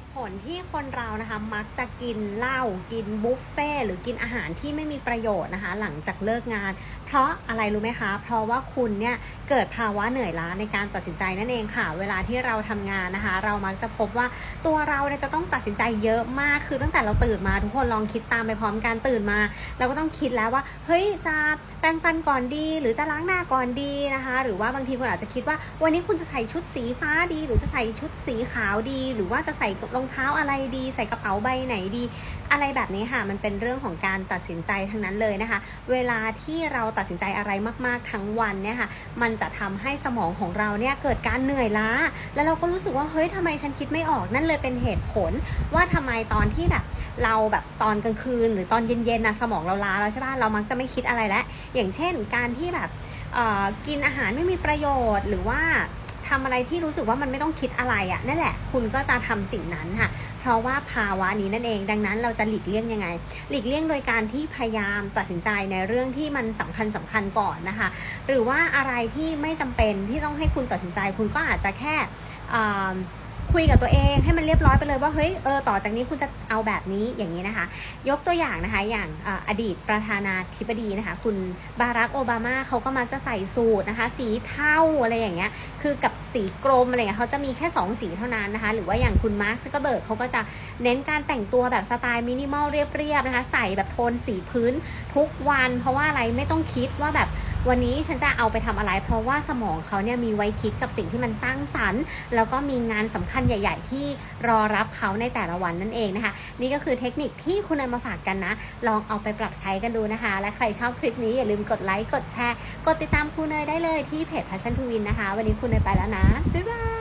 ตุผลที่คนเรานะคะมักจะกินเหล้ากินบุฟเฟ่หรือกินอาหารที่ไม่มีประโยชน์นะคะ หลังจากเลิกงาน เพราะอะไรรู้ไหมคะ เพราะว่าคุณเนี่ยเกิดภาวะเหนื่อยล้าในการตัดสินใจนั่นเองค่ะ เวลาที่เราทำงานนะคะ เรามักจะพบว่าตัวเราเนี่ยจะต้องตัดสินใจเยอะมากคือตั้งแต่เราตื่นมาทุกคนลองคิดตามไปพร้อมกันตื่นมา เราก็ต้องคิดแล้วว่า เฮ้ยจะแปรงฟันก่อนดี หรือจะล้างหน้าก่อนดีนะคะ หรือว่าบางทีคุณอาจจะคิดว่า วันนี้คุณจะใส่ชุดสีฟ้าดี หรือจะใส่ชุดสีขาวดี หรือว่าจะใส่รองเท้าอะไรดีใส่กระเป๋าใบไหนดี อะไรแบบนี้ค่ะมันเป็นเรื่องของการตัดสินใจทั้งนั้นเลยนะคะ เวลาที่เราตัดสินใจอะไรมาก ๆ ทั้งวันเนี่ยค่ะมันจะทำให้สมองของเราเนี่ยเกิดการเหนื่อยล้า แล้วเราก็รู้สึกว่าเฮ้ยทำไมฉันคิดไม่ออกนั่นเลยเป็นเหตุผล ว่าทำไมตอนที่แบบเราแบบตอนกลางคืน หรือตอนเย็นๆนะสมองเราล้าแล้วใช่ป่ะเรามักจะไม่คิดอะไรแล้วอย่างเช่นการที่แบบกินอาหารไม่มีประโยชน์หรือว่า ทำอะไรที่รู้สึกว่ามันไม่ต้องคิดอะไรอะ่ะนั่นแหละ คุณก็จะทำสิ่งนั้นค่ะ เพราะว่าภาวะนี้นั่นเอง ดังนั้นเราจะหลีกเลี่ยงยังไง หลีกเลี่ยงโดยการที่พยายามตัดสินใจในเรื่องที่มันสำคัญสำคัญก่อนนะคะ หรือว่าอะไรที่ไม่จำเป็นที่ต้องให้คุณตัดสินใจ คุณก็อาจจะแค่ คุยกับตัวเองให้มันเรียบร้อยไปเลยว่าเฮ้ยเออต่อจากนี้คุณจะเอาแบบนี้อย่างนี้นะคะ ยกตัวอย่างนะคะอย่างออดีตประธานาธิบดีนะคะคุณบารักโอบามาเขาก็มักจะใส่สูทนะคะ สีเทาอะไรอย่างเงี้ยคือกับสีกรมอะไรเงี้ยเขาจะมีแค่ 2 สีเท่านั้นนะคะ หรือว่าอย่างคุณมาร์คซักเกอร์เบิร์กเขาก็จะเน้นการแต่งตัวแบบสไตล์มินิมอลเรียบๆนะคะ ใส่แบบโทนสีพื้นทุกวัน เพราะว่าอะไรไม่ต้องคิดว่าแบบ วันนี้ฉันจะเอาไปทำอะไร เพราะว่าสมองเขาเนี่ยมีไว้คิดกับสิ่งที่มันสร้างสรรค์ แล้วก็มีงานสำคัญใหญ่ ๆ ที่รอรับเขาในแต่ละวันนั่นเองนะคะ นี่ก็คือเทคนิคที่คุณนำมาฝากกันนะ ลองเอาไปปรับใช้กันดูนะคะ และใครชอบคลิปนี้อย่าลืมกดไลค์กดแชร์ กดติดตามครูเนยได้เลยที่เพจ Passion to Win นะคะ วันนี้ครูเนยไปแล้วนะบ๊ายบาย